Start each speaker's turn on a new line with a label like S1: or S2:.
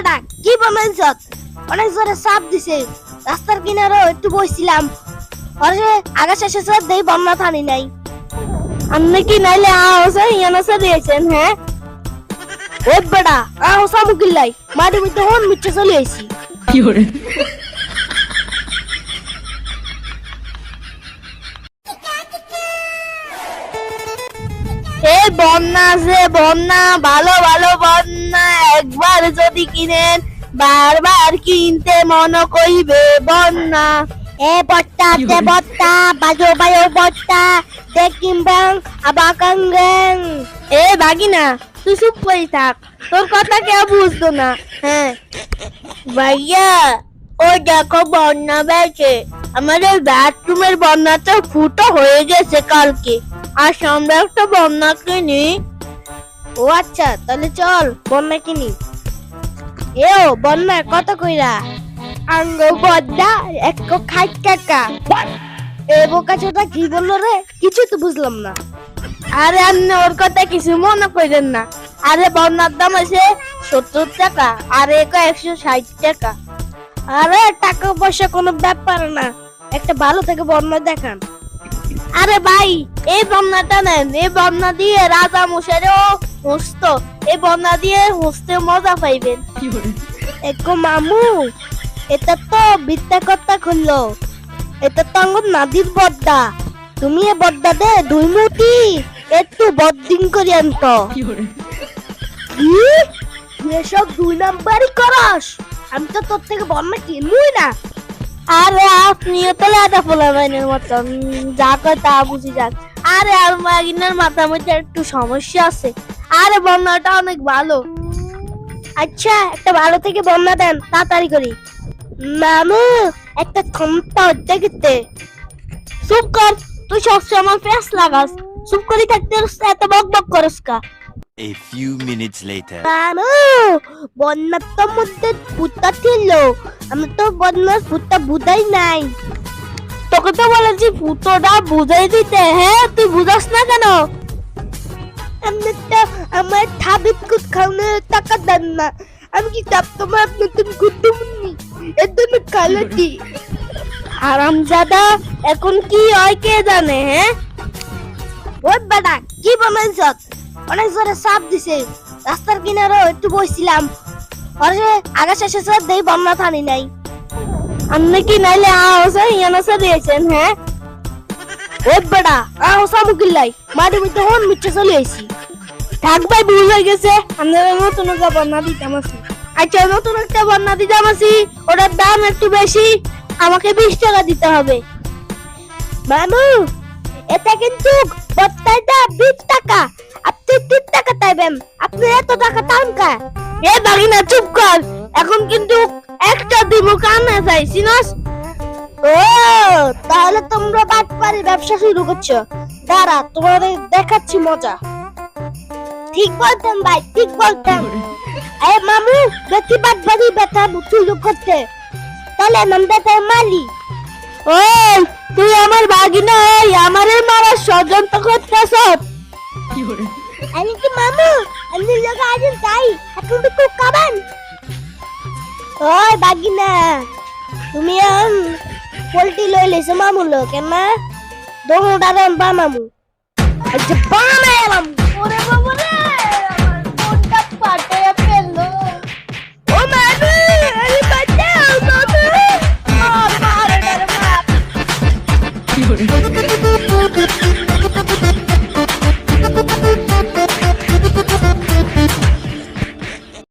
S1: বেটা কি বানাইছ অনেক জোরে চাপ দিছে। রাস্তার কিনারে একটু বসছিলাম। পরে আকাশ এসেছে দেই বন্যা থানি নাই। আপনি কি নাইলে আহসা ইয়ানাসা দিয়েছেন হ্যাঁ? ও বেটা আসা মুকিল্লাই মাটি মধ্যে হন মিচ্ছে চলে আইছি। এই বন্যা আছে বন্যা ভালো ভালো বন্যা একবার যদি কিনেন বারবার কিনতে মন কইবে বন্যা। এ বট্টা তে বট্টা বাজো বাজো বট্টা দেখিম বাং আবাকাঙ্গেং এ বাগিনা তুই চুপ করে থাক তোর কথা কেউ বুঝতো না হ্যাঁ। ভাইয়া ও দেখো বন্যা বেড়েছে আমাদের বাথরুমের বন্যাটা ফুটো হয়ে গেছে কালকে। আর আমরা একটা বন্যা কিনি। ও আচ্ছা তাহলে চল বন্যা কিনি। এও বন্যা কত কইরা? আঙ্গ বন্যা এক খাইট টাকা। এ বোকা ছোটা কি বলল রে? কিছু তো বুঝলাম না। আরে আপনি ওর কথা কিছু মনে করেন না। আরে বন্যার দাম আছে সত্তর টাকা আর এক একশো ষাট টাকা। আরে টাকা পয়সা কোনো ব্যাপার না। একটা ভালো থেকে বন্যা দেখান। আরে ভাই এই বন্যাটা নেন এই বন্যা দিয়ে রাজা মশাইও হসত এই বন্যা দিয়ে হসতে মজা পাইবেন। একো মামু এটা তো বিদ্যা কথা খুললো। এটা তো আঙ্গুর নাদির বদ্দা তুমি এ বদ্দা দে দুই মুটি একটু বদ্দিন করি আনত। কি এসব দুই নাম্বারই করস? আমি তো তোর থেকে বন্যা কিনবই না। আরে আপনিও ফোলা বাইনের মতন যা কয় তা বুঝি আরে আর মাগিনার মাথার মধ্যে একটু সমস্যা আছে। আরে বন্যাটা অনেক ভালো। আচ্ছা একটা ভালো থেকে বন্যা দেন, তাড়াতাড়ি করি। মামু, একটা ক্ষমতা হচ্ছে কিতে চুপ কর, তুই সবসময় ফেস লাগাস। চুপ করে থাকতে এত বক বক করস কা।
S2: A few minutes later.
S1: মামু বন্যার তো মধ্যে ভূতটা ছিল। আমি তো বন্যার ভূতটা বুঝাই নাই। তোকে তো বলেছি ভূতটা বুঝাই দিতে হ্যাঁ? তুই বুঝাস না কেন? আমি তো আমার থাবিত কুত খাওয়ানোর টাকা দেন না। আমি কি তাপ তোমার নতুন মুন্নি এর জন্য কালাটি। হারামজাদা, এখন কি হয় কে জানে হ্যাঁ? ওই বেটা, কি বানাইছ অনেক জোরে চাপ দিছে। রাস্তার কিনারে একটু বসছিলাম পরে এসেছে দেই বন্যা থানি নাই। আপনি কি নাইলে ইয়ানাসা দিয়েছেন হ্যাঁ? বেটা আহসা মুকিল্লাই মাটি মধ্যে হন মিচ্ছে চলে আইছি। থাক ভাই ভুল হয়ে গেছে। আপনারা নতুন একটা বন্যা দিতাম আছি। আচ্ছা নতুন একটা বন্যা দিতাম আছি। ওটার দাম একটু বেশি। আমাকে বিশ টাকা দিতে হবে। মামু এটা কিন্তু বত্তাটা বিশ টাকা। তিন টাকা চাইবেন আপনি এত টাকা টান কা এ বাগিনা, চুপ কর। এখন কিন্তু একটা দিব কানে চাই সিনস ও, তাহলে তোমরা বাটপারি ব্যবসা শুরু করছ। দাঁড়া, তোমাদের দেখাচ্ছি মজা। ঠিক বলতেন ভাই, ঠিক বলতেন এ মামু বেশি বাটপারি ব্যথা শুরু করতে। তাহলে নাম বেতার মালি। ওই, তুই আমার এই আমারে মারা ষড়যন্ত্র করতেছ। কি মামু আমি লোক আছেন তাই এখন তো খুব কাবান ওই ভাগিনা তুমি আম পোল্ট্রি লই লেছো মামু লোক না দোনোটা দেন বা মামু আচ্ছা বামে এলাম ওরে বাবা রে আমার কোনটা পাটে ফেলল ও মামু আরে বাঁচাও মামু মার মার মার মার